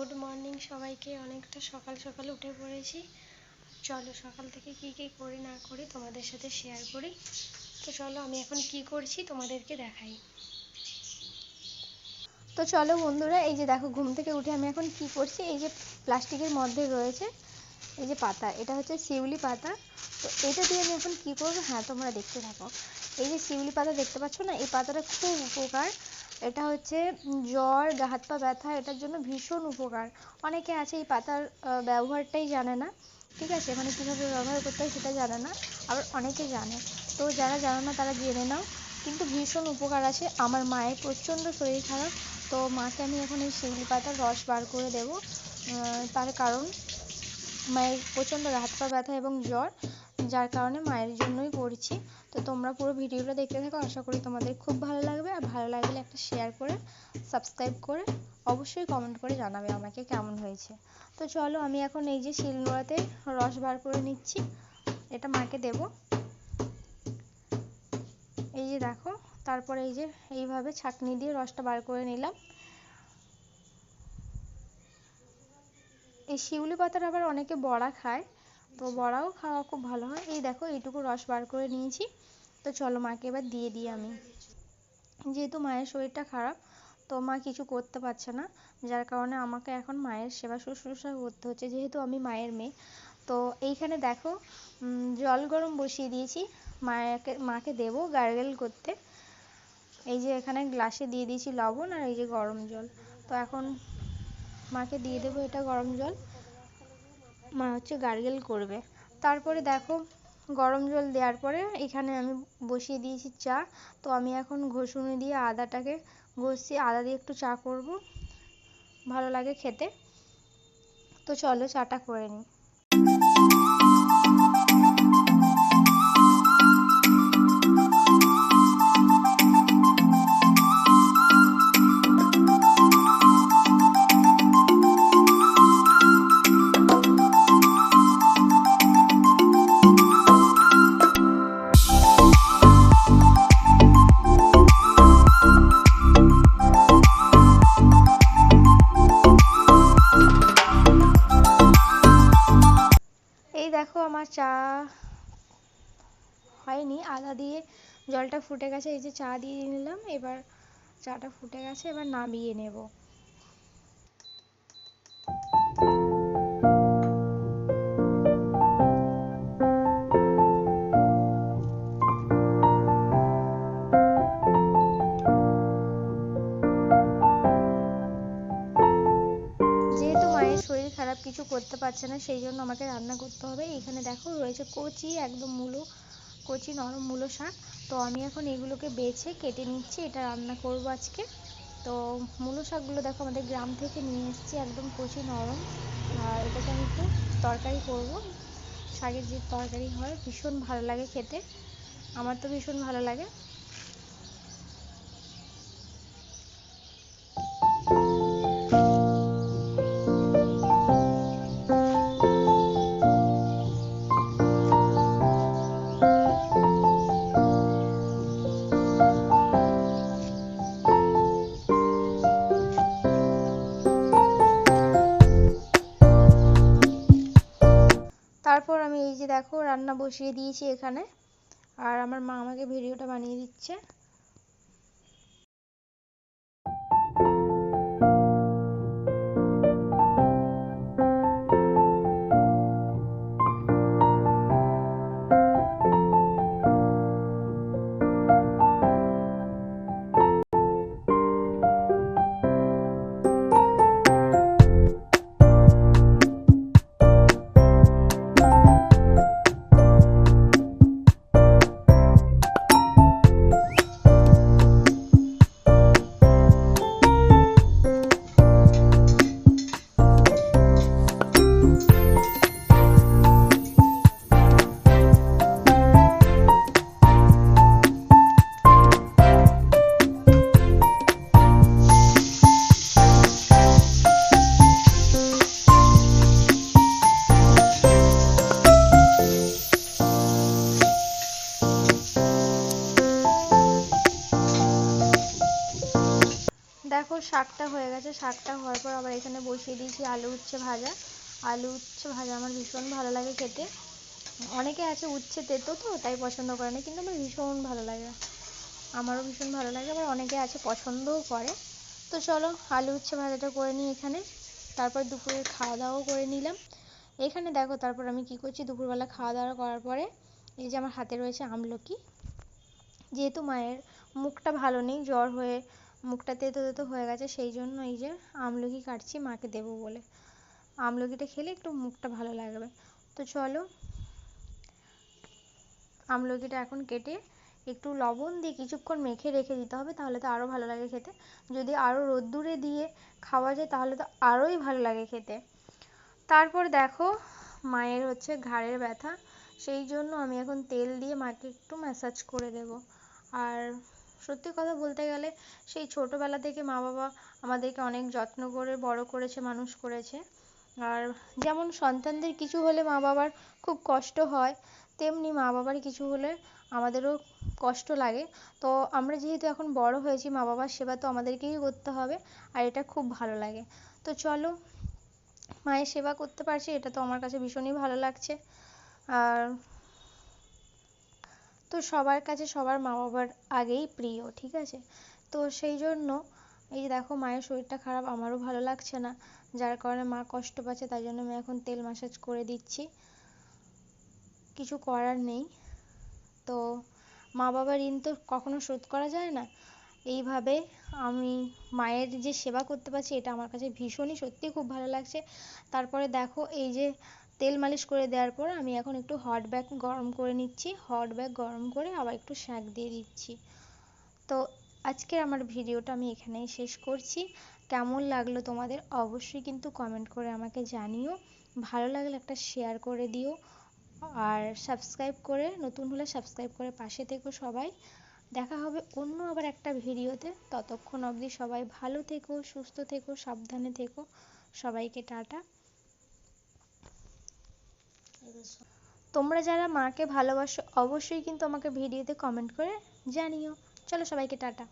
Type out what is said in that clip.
Good morning সবাইকে। অনেকটা সকাল সকাল উঠে পড়েছি। চলো সকাল থেকে কি কি করি না করি তোমাদের সাথে শেয়ার করি। তো চলো আমি এখন কি করছি তোমাদেরকে দেখাই। তো চলো বন্ধুরা, এই যে দেখো ঘুম থেকে উঠে আমি এখন কি করছি, এই যে প্লাস্টিকের মধ্যে রয়েছে এই যে পাতা, এটা হচ্ছে শিউলি পাতা। তো এটা দিয়ে আমি এখন কি করব? হ্যাঁ তোমরা দেখতে থাকো। এই যে শিউলি পাতা দেখতে পাচ্ছ না? এই পাতাটা খুব উপকার। এটা হচ্ছে জ্বর, গা হাত পা ব্যথা, এটার জন্য ভীষণ উপকার। অনেকে আছে এই পাতার ব্যবহারটাই জানে না। ঠিক আছে? মানে কীভাবে ব্যবহার করতে হয় সেটা জানে না। আবার অনেকে জানে। তো যারা জানে না, তারা জেনে নাও। কিন্তু ভীষণ উপকার আছে। আমার মায়ের প্রচণ্ড শরীর খারাপ। তো মাকে আমি এখন এই শিউলি পাতার রস বার করে দেবো। তার কারণ, মায়ের প্রচণ্ড হাত পা ব্যথা এবং জ্বর। যার কারণে মায়ের জন্যই করছি। তো তোমরা পুরো ভিডিওটা দেখতে থাকো, আশা করি তোমাদের খুব ভালো লাগবে। আর ভালো লাগলে একটা শেয়ার করে সাবস্ক্রাইব করে, অবশ্যই কমেন্ট করে জানাবে আমাকে কেমন হয়েছে। তো চলো, আমি এখন এই যে শিলনোড়াতে রস বার করে নিচ্ছি। এটা মাকে দেব। এই যে দেখো, তারপরে এই যে এইভাবে ছাঁকনি দিয়ে রসটা বার করে নিলাম। এই শিউলি পাতার আবার অনেকে বড়া খায়। তো বড়াও খাওয়া খুব ভালো হয়। এই দেখো, এইটুকু রস বার করে নিয়েছি। তো চলো মাকে এবার দিয়ে দিই আমি। যেহেতু মায়ের শরীরটা খারাপ, তো মা কিছু করতে পারছে না। যার কারণে আমাকে এখন মায়ের সেবা শুশ্রূষা করতে হচ্ছে, যেহেতু আমি মায়ের মেয়ে। তো এইখানে দেখো জল গরম বসিয়ে দিয়েছি। মায়াকে, মাকে দেবো গার্গেল করতে। এই যে এখানে গ্লাসে দিয়ে দিয়েছি লবণ আর এই যে গরম জল। তো এখন মাকে দিয়ে দেবো এটা গরম জল। মা হচ্ছে গার্গেল করবে। তারপরে দেখো গরম জল দেওয়ার পরে এখানে আমি বসিয়ে দিয়েছি চা। তো আমি এখন ঘষুনি দিয়ে আদাটাকে ঘষছি। আদা দিয়ে একটু চা করব। ভালো লাগে খেতে। তো চলো চাটা করে নিই। দেখো আমার চা হয়নি, আদা দিয়ে জলটা ফুটে গেছে, এই যে চা দিয়ে নিলাম, এবার চাটা ফুটে গেছে, এবার নামিয়ে নেব। খারাপ কিছু করতে পারছে না, সেই জন্য আমাকে রান্না করতে হবে। এখানে দেখো রয়েছে কচি, একদম মূলো, কচি নরম মূলো শাক। তো আমি এখন এগুলোকে বেছে কেটে নিচ্ছি, এটা রান্না করব আজকে। তো মূলো শাকগুলো দেখো আমাদের গ্রাম থেকে নিয়ে এসেছি, একদম কচি নরম। আর এটাকে আমি একটু তরকারি করব। শাকের যে তরকারি হয়, ভীষণ ভালো লাগে খেতে। আমার তো ভীষণ ভালো লাগে। তারপর আমি এই যে দেখো রান্না বসিয়ে দিয়েছি এখানে। আর আমার মা আমাকে ভিডিওটা বানিয়ে দিচ্ছে। শাকটা হয়ে গেছে, শাকটা হওয়ার পর আবার এখানে বসিয়ে দিয়েছি আলু উচ্ছে ভাজা। আলু উচ্ছে ভাজা আমার ভীষণ ভালো লাগে খেতে। অনেকে আছে উচ্ছে তেতো তো, তাই পছন্দ করে না, কিন্তু আমার ভীষণ ভালো লাগে। আমারও ভীষণ ভালো লাগে, আবার অনেকে আছে পছন্দও করে। তো চলো আলু উচ্ছে ভাজাটা করে নিই এখানে। তারপর দুপুরের খাওয়া দাওয়াও করে নিলাম। এখানে দেখো তারপর আমি কি করছি, দুপুরবেলা খাওয়া দাওয়া করার পরে এই যে আমার হাতে রয়েছে আমলকি। যেহেতু মায়ের মুখটা ভালো নেই, জ্বর হয়ে মুখটা তেতো তেতো হয়ে গেছে, সেই জন্য এই যে আমলকি কাটছি মাকে দেবো বলে। আমলকিটা খেলে একটু মুখটা ভালো লাগবে। তো চলো, আমলকিটা এখন কেটে একটু লবণ দিয়ে কিছুক্ষণ মেখে রেখে দিতে হবে, তাহলে তো আরও ভালো লাগে খেতে। যদি আরও রোদ্দুরে দিয়ে খাওয়া যায়, তাহলে তো আরোই ভালো লাগে খেতে। তারপর দেখো, মায়ের হচ্ছে ঘাড়ের ব্যথা, সেই জন্য আমি এখন তেল দিয়ে মাকে একটু ম্যাসাজ করে দেব। আর সত্যি কথা বলতে গেলে সেই ছোটোবেলা থেকে মা বাবা আমাদেরকে অনেক যত্ন করে, বড় করেছে, মানুষ করেছে। আর যেমন সন্তানদের কিছু হলে মা বাবার খুব কষ্ট হয়, তেমনি মা বাবার কিছু হলে আমাদেরও কষ্ট লাগে। তো আমরা যেহেতু এখন বড় হয়েছি, মা বাবার সেবা তো আমাদেরকেই করতে হবে, আর এটা খুব ভালো লাগে। তো চলো, মায়ের সেবা করতে পারছি, এটা তো আমার কাছে ভীষণই ভালো লাগছে। আর তো সবার কাছে সবার মা বাবার আগেই প্রিয়, ঠিক আছে? তো সেই জন্য এই যে দেখো মায়ের শরীরটা খারাপ, আমারও ভালো লাগছে না, যার কারণে মা কষ্ট পাচ্ছে, তাই জন্য আমি এখন তেল ম্যাসাজ করে দিচ্ছি। কিছু করার নেই। তো মা বাবার ঋণ তো কখনো শোধ করা যায় না। এইভাবে আমি মায়ের যে সেবা করতে পারছি, এটা আমার কাছে ভীষণই সত্যিই খুব ভালো লাগছে। তারপরে দেখো এই যে তেল মালিশ করে দেওয়ার পর আমি এখন একটু হট ব্যাগ গরম করে নিচ্ছি। হট ব্যাগ গরম করে আবার একটু শাঁক দিয়ে দিচ্ছি। তো আজকের আমার ভিডিওটা আমি এখানেই শেষ করছি। কেমন লাগল তোমাদের অবশ্যই কিন্তু কমেন্ট করে আমাকে জানিও। ভালো লাগলে একটা শেয়ার করে দিও। আর সাবস্ক্রাইব করে, নতুন হলে সাবস্ক্রাইব করে পাশে থেকো সবাই। দেখা হবে অন্য আবার একটা ভিডিওতে। ততক্ষণ অবধি সবাই ভালো থেকো, সুস্থ থেকো, সাবধানে থেকো। সবাইকে টাটা। তোমরা যারা মাকে ভালোবাসো অবশ্যই কিন্তু আমাকে ভিডিওতে কমেন্ট করে জানিও। চলো সবাইকে টাটা।